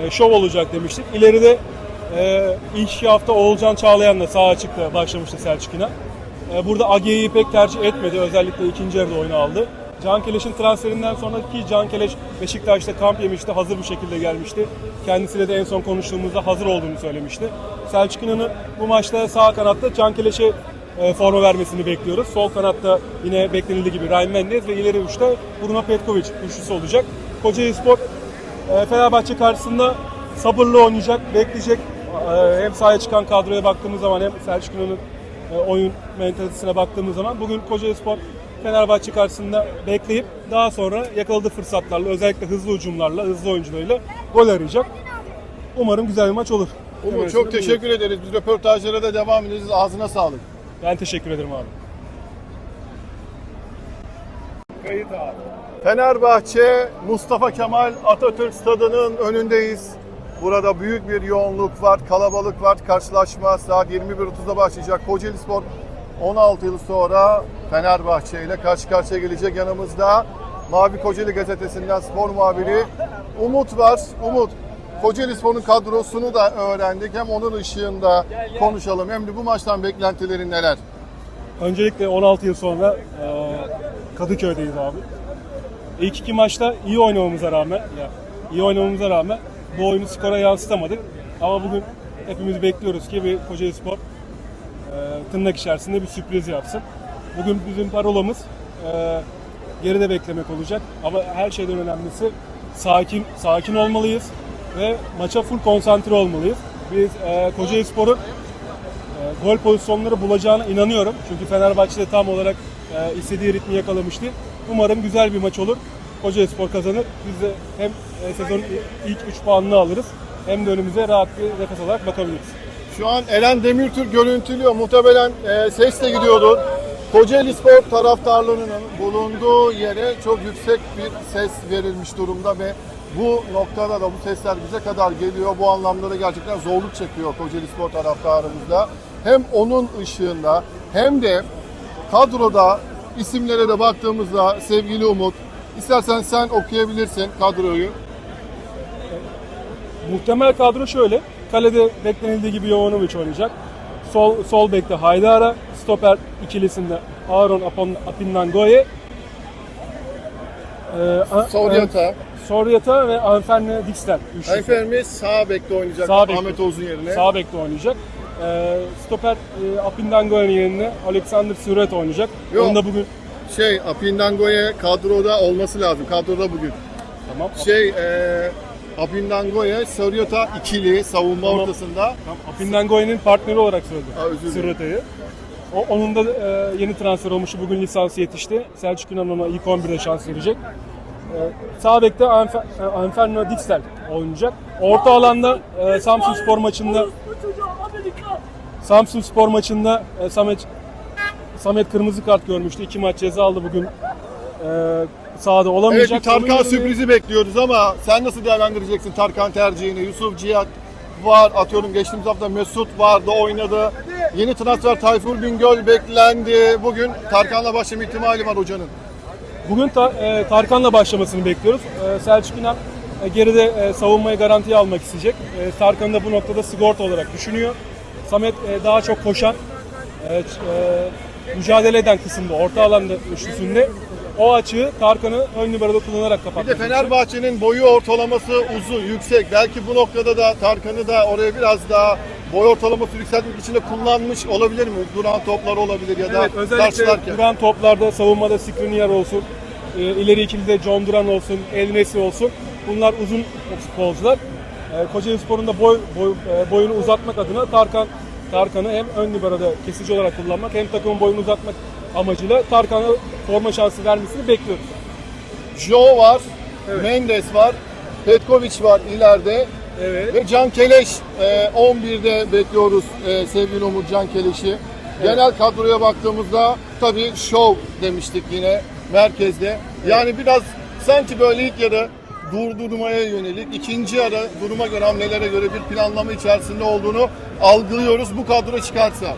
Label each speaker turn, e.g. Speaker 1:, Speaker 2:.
Speaker 1: e, şov olacak demiştik. İleride e, ilk hafta Oğulcan Çağlayan'la sağ açıkta başlamıştı Selçuk. E, burada Age'yi pek tercih etmedi. Özellikle ikinci yarıda oyunu aldı. Can Keleş'in transferinden sonraki Can Keleş Beşiktaş'ta kamp yemişti. Hazır bir şekilde gelmişti. Kendisiyle de en son konuştuğumuzda hazır olduğunu söylemişti. Selçuk İnan'ın bu maçta sağ kanatta Can Keleş'e e, forma vermesini bekliyoruz. Sol kanatta yine beklenildiği gibi Ryan Mendez ve ileri uçta Bruno Petkovic üçlüsü olacak. Kocaeli Spor Fenerbahçe karşısında sabırlı oynayacak, bekleyecek. E, hem sahaya çıkan kadroya baktığımız zaman hem Selçuk İnan'ın e, oyun mentalitesine baktığımız zaman bugün Kocaeli Spor Fenerbahçe karşısında bekleyip daha sonra yakaladığı fırsatlarla özellikle hızlı hücumlarla, hızlı oyuncularıyla gol arayacak. Umarım güzel bir maç olur.
Speaker 2: Umut çok teşekkür ederiz. Biz röportajlara da devam edeceğiz. Ağzına sağlık.
Speaker 1: Ben teşekkür ederim abi.
Speaker 2: Fenerbahçe Mustafa Kemal Atatürk Stadı'nın önündeyiz. Burada büyük bir yoğunluk var, kalabalık var. Karşılaşma saat 21.30'da başlayacak. Kocaeli Spor 16 yıl sonra Fenerbahçe ile karşı karşıya gelecek yanımızda. Mavi Kocaeli Gazetesi'nden spor muhabiri Umut var. Umut, Kocaeli Spor'un kadrosunu da öğrendik. Hem onun ışığında konuşalım hem de bu maçtan beklentilerin neler?
Speaker 1: Öncelikle 16 yıl sonra e, Kadıköy'deyiz abi. İlk iki maçta iyi oynamamıza rağmen, ya iyi oynamamıza rağmen bu oyunu skora yansıtamadık. Ama bugün hepimiz bekliyoruz ki bir Kocaeli Spor e, tırnak içerisinde bir sürpriz yapsın. Bugün bizim parolamız e, geride beklemek olacak. Ama her şeyden önemlisi sakin sakin olmalıyız ve maça full konsantre olmalıyız. Biz e, Kocaeli Spor'un e, gol pozisyonları bulacağına inanıyorum. Çünkü Fenerbahçe de tam olarak e, istediği ritmi yakalamıştı. Umarım güzel bir maç olur. Kocaelispor kazanır. Biz de hem e, sezonun ilk 3 puanını alırız hem de önümüze rahat bir nefes alarak bakabiliriz.
Speaker 2: Şu an Eren Demirtürk görüntülüyor. Muhtemelen e, ses de gidiyordu. Kocaeli Spor taraftarlarının bulunduğu yere çok yüksek bir ses verilmiş durumda ve bu noktada da bu sesler bize kadar geliyor. Bu anlamda da gerçekten zorluk çekiyor Kocaeli Spor taraftarımızda. Hem onun ışığında hem de kadroda isimlere de baktığımızda sevgili Umut, istersen sen okuyabilirsin kadroyu.
Speaker 1: Muhtemel kadro şöyle. Kalede beklenildiği gibi Jovanovic oynayacak. Sol sol bekte Haydara, stoper ikilisinde Aaron Apindangoye. Ee, A-
Speaker 2: Soryata.
Speaker 1: Soryata ve Anferne Dixler.
Speaker 2: Ayfermi sağ bekte oynayacak
Speaker 1: Sağ bekte.
Speaker 2: Ahmet Oğuz'un yerine.
Speaker 1: Sağ bekte oynayacak. Ee, stoper e, Apindangoye'nin yerine Alexander Suret oynayacak.
Speaker 2: Yok.
Speaker 1: Onu da bugün
Speaker 2: Şey Apindangoye kadroda olması lazım. Kadroda bugün.
Speaker 1: tamam.
Speaker 2: Şey e, Apindangoye, Soryota ikili savunma
Speaker 1: Tamam.
Speaker 2: ortasında.
Speaker 1: Tamam, Apindangoye'nin partneri olarak söyledim. Sureta'yı. O, onun da e, yeni transfer olmuştu. Bugün lisansı yetişti. Selçuk İnan ona ilk 11'de şans verecek. E, sağ bekte Anfer, e, Anferno Dixel oynayacak. Orta alanda e, Samsun Spor maçında Samsun Spor maçında e, Samet Samet kırmızı kart görmüştü. İki maç ceza aldı bugün. E, sahada
Speaker 2: Evet
Speaker 1: olamayacak.
Speaker 2: bir Tarkan sürprizi bekliyoruz ama sen nasıl değerlendireceksin Tarkan tercihini? Yusuf Cihat var atıyorum geçtiğimiz hafta Mesut vardı oynadı. Yeni transfer Tayfur Bingöl beklendi. Bugün Tarkan'la başlama ihtimali var hocanın.
Speaker 1: Bugün Ta- e, Tarkan'la başlamasını bekliyoruz. E, Selçuk İnan e, geride e, savunmayı garantiye almak isteyecek. E, Tarkan'ı da bu noktada sigorta olarak düşünüyor. Samet e, daha çok koşan, e, e, mücadele eden kısımda, orta alanda üçlüsünde. O açığı Tarkan'ı ön numarada kullanarak
Speaker 2: Bir
Speaker 1: kapatmak
Speaker 2: de. Fenerbahçe'nin boyu ortalaması uzun, yüksek. Belki bu noktada da Tarkan'ı da oraya biraz daha boy ortalaması yükseltmek için de kullanmış olabilir mi? Duran toplar olabilir ya da
Speaker 1: Evet, özellikle
Speaker 2: karşılarken.
Speaker 1: duran toplarda savunmada Skriniar olsun, e, ileri ikilide John Duran olsun, El Nesri olsun. Bunlar uzun futbolcular. E, Kocaeli Spor'un da boy, boy- e, boyunu uzatmak adına Tarkan Tarkan'ı hem ön libero'da kesici olarak kullanmak hem takımın boyunu uzatmak amacıyla Tarkan'a forma şansı vermesini bekliyoruz.
Speaker 2: Joe var, Mendes var, Petkovic var ileride.
Speaker 1: Evet.
Speaker 2: Ve Can Keleş e, 11'de bekliyoruz e, sevgili Umut Can Keleş'i. Genel kadroya baktığımızda tabii şov demiştik yine merkezde. Yani biraz sanki böyle ilk yarı durdurmaya yönelik, ikinci yarı duruma göre hamlelere göre bir planlama içerisinde olduğunu algılıyoruz bu kadro çıkarsa.